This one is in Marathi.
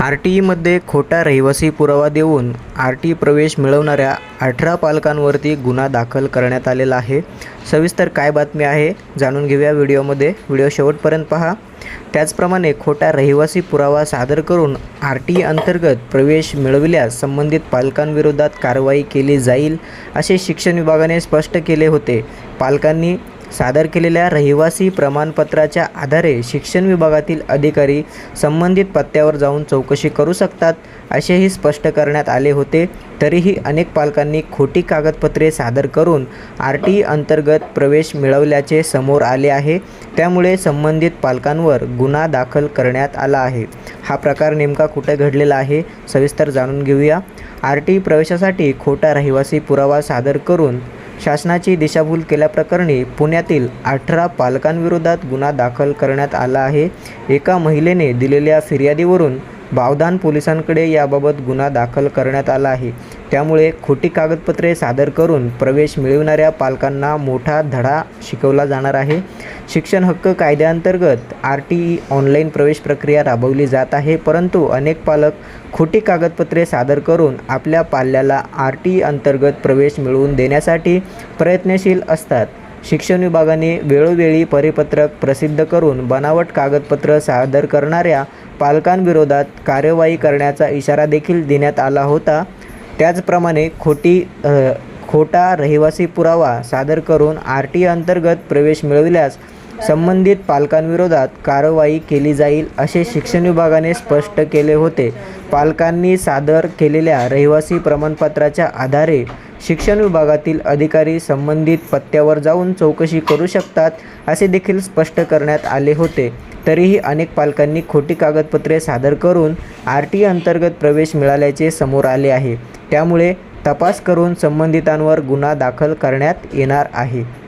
आर टी ईमध्ये खोटा रहिवासी पुरावा देऊन आर टी प्रवेश मिळवणाऱ्या अठरा पालकांवरती गुन्हा दाखल करण्यात आलेला आहे. सविस्तर काय बातमी आहे जाणून घेऊया व्हिडिओमध्ये. व्हिडिओ शेवटपर्यंत पहा. त्याचप्रमाणे खोटा रहिवासी पुरावा सादर करून आर टी अंतर्गत प्रवेश मिळविल्यास संबंधित पालकांविरोधात कारवाई केली जाईल असे शिक्षण विभागाने स्पष्ट केले होते. पालकांनी सादर केलेल्या रहिवासी प्रमाणपत्राच्या आधारे शिक्षण विभागातील अधिकारी संबंधित पत्त्यावर जाऊन चौकशी करू शकतात असेही स्पष्ट करण्यात आले होते. तरीही अनेक पालकांनी खोटी कागदपत्रे सादर करून आर टी अंतर्गत प्रवेश मिळवल्याचे समोर आले आहे. त्यामुळे संबंधित पालकांवर गुन्हा दाखल करण्यात आला आहे. हा प्रकार नेमका कुठे घडलेला आहे सविस्तर जाणून घेऊया. आर टी प्रवेशासाठी खोटा रहिवासी पुरावा सादर करून शासनाची दिशाभूल केल्याप्रकरणी पुण्यातील अठरा पालकांविरोधात गुन्हा दाखल करण्यात आला आहे. एका महिलेने दिलेल्या फिर्यादीवरून बावधान पोलिसांकडे याबाबत गुन्हा दाखल करण्यात आला आहे. त्यामुळे खोटी कागदपत्रे सादर करून प्रवेश मिळविणाऱ्या पालकांना मोठा धडा शिकवला जाणार आहे. शिक्षण हक्क कायद्याअंतर्गत आर टी ई ऑनलाईन प्रवेश प्रक्रिया राबवली जात आहे परंतु अनेक पालक खोटी कागदपत्रे सादर करून आपल्या पाल्याला आर टी ई अंतर्गत प्रवेश मिळवून देण्यासाठी प्रयत्नशील असतात. शिक्षण विभागाने वेळोवेळी परिपत्रक प्रसिद्ध करून बनावट कागदपत्र सादर करणाऱ्या पालकांविरोधात कार्यवाही करण्याचा इशारा देखील देण्यात आला होता. त्याचप्रमाणे खोटी खोटा रहिवासी पुरावा सादर करून आर टी अंतर्गत प्रवेश मिळविल्यास संबंधित पालकांविरोधात कारवाई केली जाईल असे शिक्षण विभागाने स्पष्ट केले होते. पालकांनी सादर केलेल्या रहिवासी प्रमाणपत्राच्या आधारे शिक्षण विभागातील अधिकारी संबंधित पत्त्यावर जाऊन चौकशी करू शकतात असे देखील स्पष्ट करण्यात आले होते. तरीही अनेक पालकांनी खोटी कागदपत्रे सादर करून आर टी अंतर्गत प्रवेश मिळाल्याचे समोर आले आहे. त्यामुळे तपास करून संबंधितांवर गुन्हा दाखल करण्यात येणार आहे.